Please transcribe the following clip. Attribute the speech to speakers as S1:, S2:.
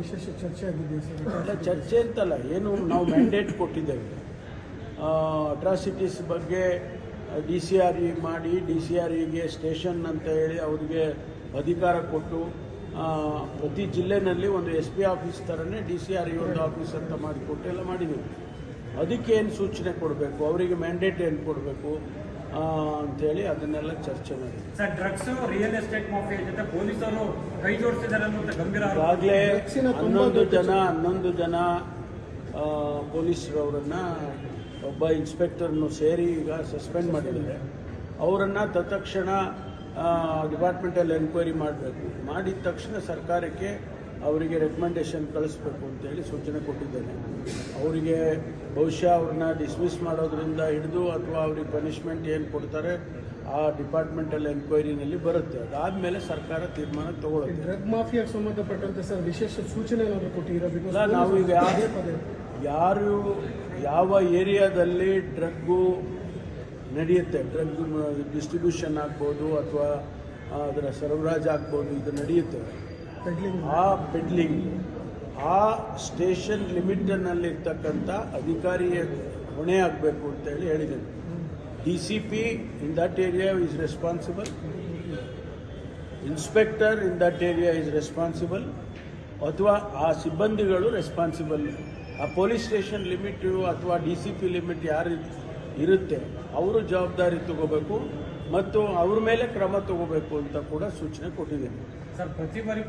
S1: ವಿಶೇಷ ಚರ್ಚೆ ಆಗಿದೆ
S2: ಅಲ್ಲ, ಚರ್ಚೆ ಅಂತಲ್ಲ, ಏನು ನಾವು ಮ್ಯಾಂಡೇಟ್ ಕೊಟ್ಟಿದ್ದೇವೆ. ಅಟ್ರಾಸಿಟೀಸ್ ಬಗ್ಗೆ ಡಿ ಸಿ ಆರ್ ಇ ಮಾಡಿ ಡಿ ಸಿ ಆರ್ ಇಗೆ ಸ್ಟೇಷನ್ ಅಂತ ಹೇಳಿ ಅವರಿಗೆ ಅಧಿಕಾರ ಕೊಟ್ಟು ಪ್ರತಿ ಜಿಲ್ಲೆನಲ್ಲಿ ಒಂದು ಎಸ್ ಪಿ ಆಫೀಸ್ ಥರನೇ ಡಿ ಸಿ ಆರ್ ಇ ಒಂದು ಆಫೀಸ್ ಅಂತ ಮಾಡಿಕೊಟ್ಟು ಎಲ್ಲ ಮಾಡಿದ್ದೀವಿ. ಅದಕ್ಕೆ ಏನು ಸೂಚನೆ ಕೊಡಬೇಕು? ಅವರಿಗೆ ಮ್ಯಾಂಡೇಟ್ ಏನು ಕೊಡಬೇಕು ಅಂತೇಳಿ ಅದನ್ನೆಲ್ಲ ಚರ್ಚೆ ಮಾಡಿದೆ
S3: sir drugs real estate mafia ಜೊತೆ ಪೊಲೀಸರು ಕೈ ಜೋಡಿಸಿದ್ದಾರೆ ಅನ್ನೋದು ಗಂಭೀರ.
S2: ಈಗಾಗಲೇ
S1: ಡ್ರಗ್ಸಿನ
S2: ಹನ್ನೊಂದು ಜನ ಹನ್ನೊಂದು ಜನ ಪೊಲೀಸರವರನ್ನ ಒಬ್ಬ ಇನ್ಸ್ಪೆಕ್ಟರ್ನು ಸೇರಿ ಈಗ ಸಸ್ಪೆಂಡ್ ಮಾಡಿದ್ದಾರೆ. ಅವರನ್ನು ತತ್ಕ್ಷಣ ಡಿಪಾರ್ಟ್ಮೆಂಟಲ್ಲಿ ಎನ್ಕ್ವೈರಿ ಮಾಡಬೇಕು. ಮಾಡಿದ ತಕ್ಷಣ ಸರ್ಕಾರಕ್ಕೆ ಅವರಿಗೆ ರೆಕಮೆಂಡೇಶನ್ ಕಳಿಸ್ಬೇಕು ಅಂತೇಳಿ ಸೂಚನೆ ಕೊಟ್ಟಿದ್ದೇನೆ. ಅವರಿಗೆ ಬಹುಶಃ ಅವ್ರನ್ನ ಡಿಸ್ಮಿಸ್ ಮಾಡೋದ್ರಿಂದ ಹಿಡಿದು ಅಥವಾ ಅವ್ರಿಗೆ ಪನಿಷ್ಮೆಂಟ್ ಏನು ಕೊಡ್ತಾರೆ ಆ ಡಿಪಾರ್ಟ್ಮೆಂಟಲ್ ಎನ್ಕ್ವೈರಿನಲ್ಲಿ ಬರುತ್ತೆ. ಅದಾದಮೇಲೆ ಸರ್ಕಾರ ತೀರ್ಮಾನ ತಗೊಳ್ಳುತ್ತೆ
S1: ಡ್ರಗ್ ಮಾಫಿಯಾಗೆ ಸಂಬಂಧಪಟ್ಟಂತೆ ಸರ್ ವಿಶೇಷ ಸೂಚನೆ
S2: ಕೊಟ್ಟಿರೋದಿಲ್ಲ ನಾವು ಈಗ ಯಾರು ಯಾವ ಏರಿಯಾದಲ್ಲಿ ಡ್ರಗ್ಗು ನಡೆಯುತ್ತೆ ಡ್ರಗ್ ಡಿಸ್ಟ್ರಿಬ್ಯೂಷನ್ ಆಗ್ಬೋದು ಅಥವಾ ಅದರ ಸರಬರಾಜು ಆಗ್ಬೋದು ಇದು ನಡೆಯುತ್ತೆ. ಆ ಪೆಡ್ಲಿಂಗ್ ಆ ಸ್ಟೇಷನ್ ಲಿಮಿಟ್ನಲ್ಲಿರ್ತಕ್ಕಂಥ ಅಧಿಕಾರಿಯ ಹೊಣೆ ಆಗಬೇಕು ಅಂತೇಳಿ ಹೇಳಿದ್ದೇನೆ. D C P in that area is responsible inspector in that area is responsible ಅಥವಾ ಆ ಸಿಬ್ಬಂದಿಗಳು ರೆಸ್ಪಾನ್ಸಿಬಲ್ ಆ ಪೊಲೀಸ್ ಸ್ಟೇಷನ್ ಲಿಮಿಟು ಅಥವಾ ಡಿ ಸಿ ಪಿ ಲಿಮಿಟ್ ಯಾರು ಇರುತ್ತೆ, ಅವರು ಜವಾಬ್ದಾರಿ ತಗೋಬೇಕು ಮತ್ತು ಅವ್ರ ಮೇಲೆ ಕ್ರಮ ತಗೋಬೇಕು ಅಂತ ಕೂಡ ಸೂಚನೆ ಕೊಟ್ಟಿದ್ದೇನೆ.
S3: ಸರ್, ಪ್ರತಿ ಬಾರಿ